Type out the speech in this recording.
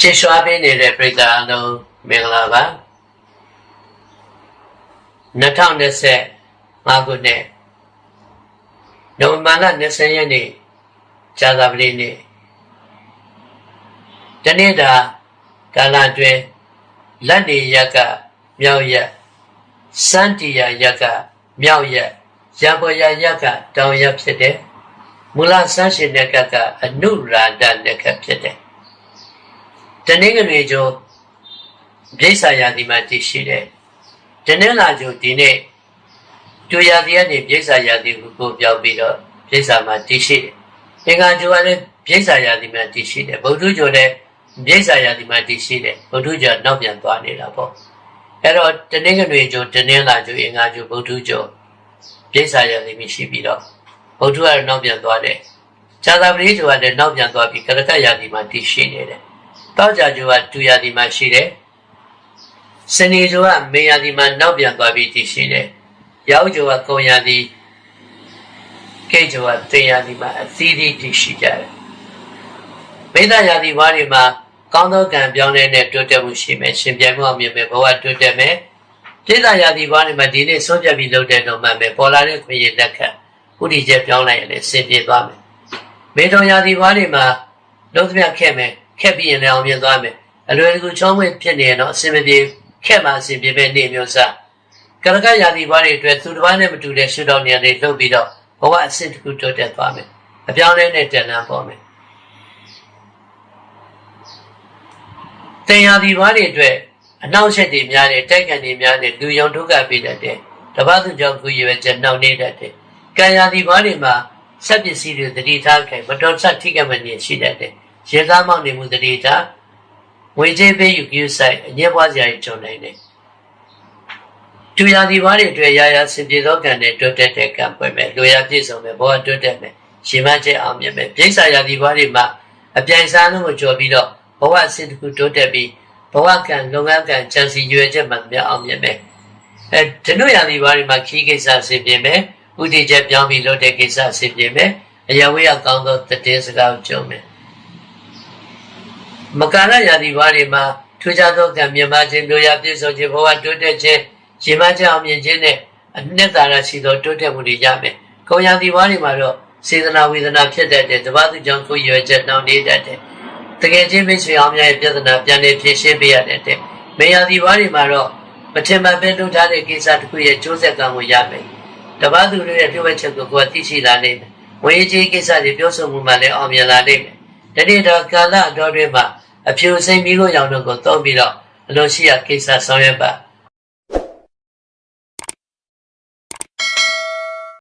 ချစ်ရွှာပေးနေတဲ့ပြည်သားအလုံးမင်္ဂလာပါ2025ခုနှစ်နိုဝင်ဘာလ20ရက်နေ့ဇာတာပတိနေ့တနေ့တာကာလအတွင်းလက်နေရက်ကမြောက်ရက်စန္တီယာရက်ကမြောက်ရက်ရံပေါ်ရရက်ကတောင်ရက်ဖြစ်တယ်မူလဆန်းရှင်တဲ့ကကအနုရာဒတဲ့ကဖြစ်တယ် တနင်္ဂနွေကျော်ပြိဿာယာဒီမှာတည်ရှိတယ်တနင်္လာကျော်ဒီနေ့ကျူရာဒီကနေပြိဿာယာဒီကိုကိုပြောက်ပြီးတော့ပြိဿာမှာတည်ရှိတယ်အင်္ဂါကျော်ကလည်းပြိဿာယာဒီမှာတည်ရှိတယ်ဗုဒ္ဓကျော်လည်းပြိဿာယာဒီမှာတည်ရှိတယ်ဗုဒ္ဓကျော်နောက်ပြန်သွားနေတာပေါ့အဲ့တော့တနင်္ဂနွေကျော်တနင်္လာကျော်အင်္ဂါကျော်ဗုဒ္ဓကျော်ပြိဿာယာဒီမရှိပြီးတော့ဗုဒ္ဓကတော့နောက်ပြန်သွားတယ်ဇာတာပတိကျော်ကလည်းနောက်ပြန်သွားပြီးကရကယာဒီမှာတည်ရှိနေတယ် တောက်ကြကျော်ကတူယာဒီမှာရှိတယ်စနေကျော်ကမေယာဒီမှာနောက်ပြန်သွားပြီးတည်ရှိတယ်ရောက်ကျော်ကကုံယာဒီကိတ်ကျော်ကတေယာဒီမှာအသီးသီးတည်ရှိကြတယ်မေတ္တာယာဒီဘွားတွေမှာကောင်းသောကံပြောင်းလဲတဲ့တိုးတက်မှုရှိမယ်ရှင်ပြိုင်မှုအောင်မြင်မယ်ဘဝတိုးတက်မယ်ပြိဿယာဒီဘွားတွေမှာဒီနေ့ဆုံးဖြတ်ပြီးလုပ်တဲ့တော့မှမယ်ပေါ်လာတဲ့ခွင့်ရလက်ခံဥတီချက်ပြောင်းလိုက်ရင်လည်းအဆင်ပြေသွားမယ်မေတ္တာယာဒီဘွားတွေမှာလုံးသမျှခဲ့မယ် ခက်ပြီးရင်လည်းအောင်မြင်သွားမယ်အလွယ်တကူချောင်းမွေ့ဖြစ်နေရင်တော့အဆင်မပြေခက်မှအဆင်ပြေပဲနေမျိုးစားကရကယာဒီဘွားတွေအတွက်သူတစ်ပါးနဲ့မတူတဲ့ရှုထောင့်နေရာတွေလုပ်ပြီးတော့ဘဝအဆင့်တစ်ခုတိုးတက်သွားမယ်အပြောင်းလဲနဲ့တန်လန်းပေါ်မယ်တင်ယာဒီဘွားတွေအတွက်အနောက်ချက်တွေများတယ်တိုက်ကန်တွေများတယ်လူယုံဒုက္ခပေးတတ်တယ်တပတ်သူကြောင့်ကိုရွယ်ချက်နှောင့်နေတတ်တယ်ကံယာဒီဘွားတွေမှာဆက်ပစ္စည်းတွေတတိထားခဲ့မတော်ဆက်ထိကမနေရှိတတ်တယ် ရေသားမောက်နေမှုတတိထားဝေကျေးပေးယူကျူးဆိုင်အငြင်းပွားစရာကြုံနိုင်တယ်တူယာဒီဘွားတွေအတွက်ရာရာစင်ပြေသောကံနဲ့တွတ်တက်တဲ့ကံပွဲမယ်လူရပြည့်စုံမယ်ဘောတွတ်တက်မယ်ရှင်မကျဲအောင်မြင်မယ်ပြိဿရာဒီဘွားတွေမှာအပြိုင်စားလုံးကိုကြော်ပြီးတော့ဘဝအစစ်တစ်ခုတိုးတက်ပြီးဘဝကံလုပ်ငန်းကံချမ်းစီရွယ်ချက်မှများအောင်မြင်မယ်အဲဒနုရာဒီဘွားတွေမှာခီးကိစ္စဆင်ပြေမယ်ဥတီချက်ပြောင်းပြီးလုပ်တဲ့ကိစ္စဆင်ပြေမယ်အရာဝေးအကောင်းသောတည်င်းစကားကိုကြုံမယ် မကာရရာဒီဘွားတွေမှာထူးခြားသောကံမြင်ပါခြင်းလူရပြည့်စုံခြင်းဘဝတိုးတက်ခြင်းရှင်မကျအောင်မြင်ခြင်းနဲ့အနှစ်သာရရှိသောတိုးတက်မှုတွေရမယ်။ကိုရာဒီဘွားတွေမှာတော့စေတနာဝေဒနာဖြစ်တတ်တဲ့တပတ်သူကြောင့်ကိုရွယ်ချက်နှောင့်နေတတ်တဲ့တကယ်ချင်းမိတ်ဆွေအောင်များရဲ့ပြဿနာပြန်လည်ဖြေရှင်းပေးရတဲ့မေယာဒီဘွားတွေမှာတော့မထင်မှတ်ပဲလုပ်ထားတဲ့ကိစ္စတစ်ခုရဲ့ကျိုးဆက်ကံကိုရမယ်။တပတ်သူတွေရဲ့ပြောချက်ကိုကိုယ်သိရှိလာနိုင်တယ်။ဝေကြီးကိစ္စတွေပြောဆိုမှုမှလည်းအောင်မြင်လာနိုင်တယ်။တနေ့တော့ကာလအတော်တွင်မှာ အဖြူစိမ့်ပြီးကိုရောင်တို့ကိုသုံးပြီးတော့အလိုရှိရာကိစ္စဆောင်ရွက်ပါ။